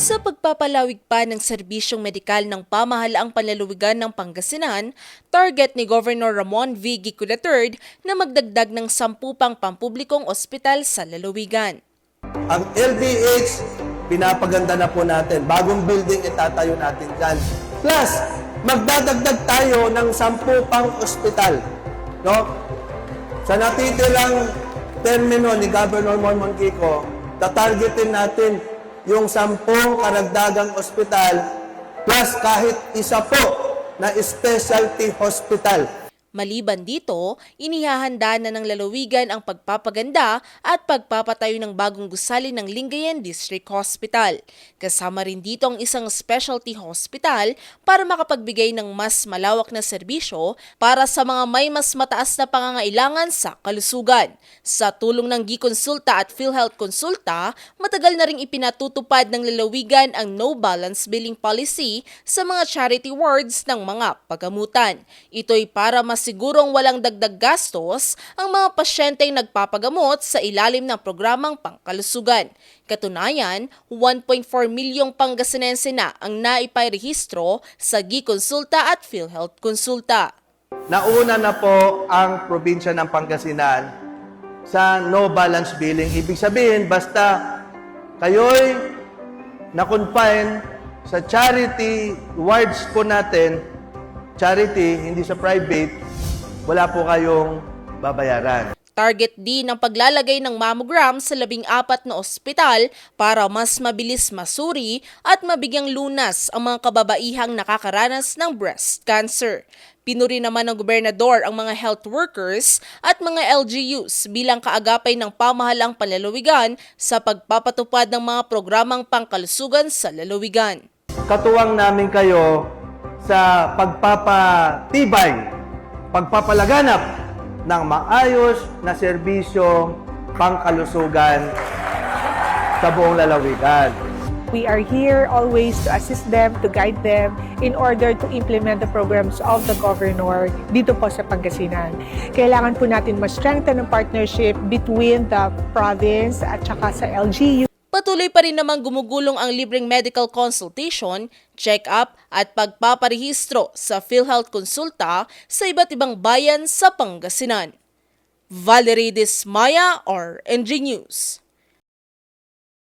Sa pagpapalawig pa ng serbisyong medikal ng pamahalaang panlalawigan ng Pangasinan, target ni Governor Ramon V. Gico III na magdagdag ng sampu pang pampublikong ospital sa lalawigan. Ang LDH, pinapaganda na po natin. Bagong building itatayo natin dyan. Plus, magdadagdag tayo ng sampu pang ospital. No? Sa natitirang termino ni Governor Monmon Kiko, tatargetin natin yung sampung karagdagang ospital plus kahit isa po na specialty hospital. Maliban dito, inihahanda na ng lalawigan ang pagpapaganda at pagpapatayo ng bagong gusali ng Lingayen District Hospital. Kasama rin dito ang isang specialty hospital para makapagbigay ng mas malawak na serbisyo para sa mga may mas mataas na pangangailangan sa kalusugan. Sa tulong ng Gikonsulta at PhilHealth Konsulta, matagal na ring ipinatutupad ng lalawigan ang no balance billing policy sa mga charity wards ng mga pagamutan. Ito'y para masigurong walang dagdag gastos ang mga pasyenteng nagpapagamot sa ilalim ng programang pangkalusugan. Katunayan, 1.4 milyong Pangasinense na ang naipairehistro sa Gikonsulta at PhilHealth Konsulta. Nauna na po ang probinsya ng Pangasinan sa no balance billing. Ibig sabihin, basta kayo'y na-confine sa charity wards po natin, charity, hindi sa private, wala po kayong babayaran. Target din ang paglalagay ng mammogram sa labing apat na ospital para mas mabilis masuri at mabigyang lunas ang mga kababaihang nakakaranas ng breast cancer. Pinuri naman ng gobernador ang mga health workers at mga LGUs bilang kaagapay ng pamahalang panlalawigan sa pagpapatupad ng mga programang pangkalusugan sa lalawigan. Katuwang namin kayo sa pagpapatibay, pagpapalaganap ng maayos na serbisyo pangkalusugan sa buong lalawigan. We are here always to assist them, to guide them in order to implement the programs of the governor dito po sa Pangasinan. Kailangan po natin ma-strengthen ang partnership between the province at saka sa LGU Patuloy pa rin namang gumugulong ang libreng medical consultation, check-up at pagpaparehistro sa PhilHealth Konsulta sa iba't ibang bayan sa Pangasinan. Valerie Dismaya or NG News.